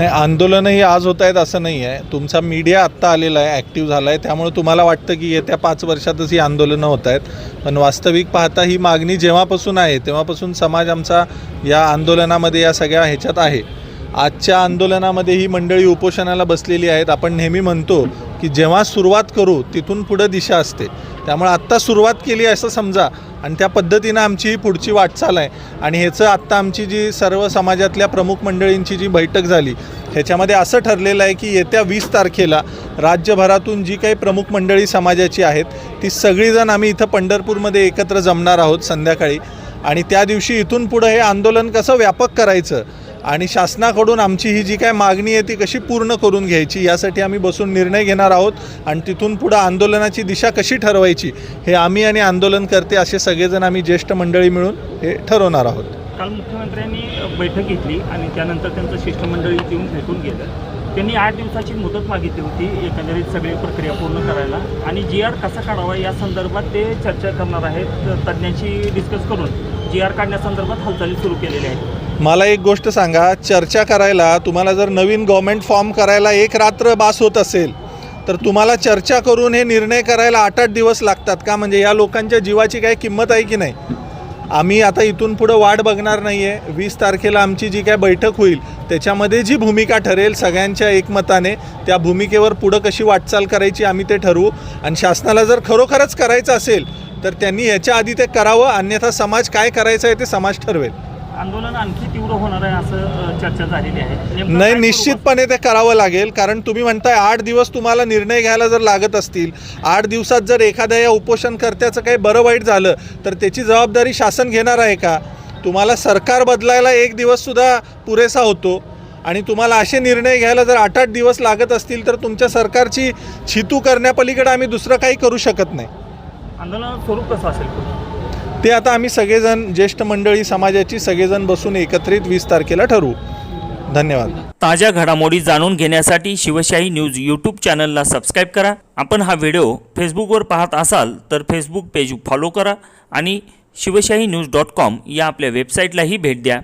नाही आंदोलनही आज होत आहेत असं नाही आहे. तुमचा मीडिया आत्ता आलेला आहे ॲक्टिव्ह झाला आहे त्यामुळे तुम्हाला वाटतं की येत्या पाच वर्षातच ही आंदोलनं होत आहेत. पण वास्तविक पाहता ही मागणी जेव्हापासून आहे तेव्हापासून समाज आमचा या आंदोलनामध्ये या सगळ्या ह्याच्यात आहे. आजच्या आंदोलनामध्ये ही मंडळी उपोषणाला बसलेली आहेत. आपण नेहमी म्हणतो की जेव्हा सुरुवात करू तिथून पुढं दिशा असते. त्यामुळे आत्ता सुरुवात केली असं समजा. आणि त्या पद्धतीनं आमची ही पुढची वाटचाल आहे. आणि ह्याचं आत्ता आमची जी सर्व समाजातल्या प्रमुख मंडळींची जी बैठक झाली ह्याच्यामध्ये असं ठरलेलं आहे की येत्या वीस तारखेला राज्यभरातून जी काही प्रमुख मंडळी समाजाची आहेत ती सगळीजण आम्ही इथं पंढरपूरमध्ये एकत्र जमणार आहोत संध्याकाळी. आणि त्या दिवशी इथून पुढं हे आंदोलन कसं व्यापक करायचं आणि शासनाकडून आमची ही जी काय मागणी आहे ती कशी पूर्ण करून घ्यायची यासाठी आम्ही बसून निर्णय घेणार आहोत आणि तिथून पुढं आंदोलनाची दिशा कशी ठरवायची हे आम्ही आणि आंदोलनकर्ते असे सगळेजण आम्ही ज्येष्ठ मंडळी मिळून हे ठरवणार आहोत. काल मुख्यमंत्र्यांनी बैठक घेतली आणि त्यानंतर त्यांचं शिष्टमंडळ येऊन भेटून गेलं. त्यांनी आठ दिवसाची मुदत मागितली होती एकंदरीत सगळी प्रक्रिया पूर्ण करायला. आणि जी आर कसा काढावा या संदर्भात ते चर्चा करणार आहेत तज्ज्ञांशी डिस्कस करून जी आर काढण्यासंदर्भात हालचाली सुरू केलेल्या आहेत. मला एक गोष्ट सांगा चर्चा करायला तुम्हाला जर नवीन गव्हर्मेंट फॉर्म करायला एक रात्र बास होत असेल तर तुम्हाला चर्चा करून हे निर्णय करायला आठ आठ दिवस लागतात का? म्हणजे या लोकांच्या जीवाची काही किंमत आहे की नाही? आम्ही आता इथून पुढं वाट बघणार नाही आहे वीस तारखेला आमची जी काय बैठक होईल त्याच्यामध्ये जी भूमिका ठरेल सगळ्यांच्या एकमताने त्या भूमिकेवर पुढं कशी वाटचाल करायची आम्ही ते ठरवू. आणि शासनाला जर खरोखरच करायचं असेल तर त्यांनी याच्या आधी ते करावं अन्यथा समाज काय करायचं आहे ते समाज ठरवेल. आंदोलन आणखी तीव्र होणार आहे असं चर्चा झालेली आहे. नाही निश्चितपणे ते करावं लागेल कारण तुम्ही म्हणताय आठ दिवस तुम्हाला निर्णय घ्यायला जर लागत असतील आठ दिवसात जर एखाद्या या उपोषणकर्त्याचं काही बरं वाईट झालं तर त्याची जबाबदारी शासन घेणार आहे का? तुम्हाला सरकार बदलायला एक दिवससुद्धा पुरेसा होतो आणि तुम्हाला असे निर्णय घ्यायला जर आठ आठ दिवस लागत असतील तर तुमच्या सरकारची छितू करण्यापलीकडे आम्ही दुसरं काही करू शकत नाही. आंदोलनाचं स्वरूप कसं असेल? ते आता आम्ही सगळेजण ज्येष्ठ मंडळी समाजाची सगळेजण बसून एकत्रित वीस तारखेला ठरवू. धन्यवाद. ताज्या घडामोडी जाणून घेण्यासाठी शिवशाही न्यूज यूट्यूब चॅनलला सबस्क्राईब करा. आपण हा व्हिडिओ फेसबुकवर पाहत असाल तर फेसबुक पेज फॉलो करा आणि शिवशाही न्यूज डॉट कॉम या आपल्या वेबसाईटलाही भेट द्या.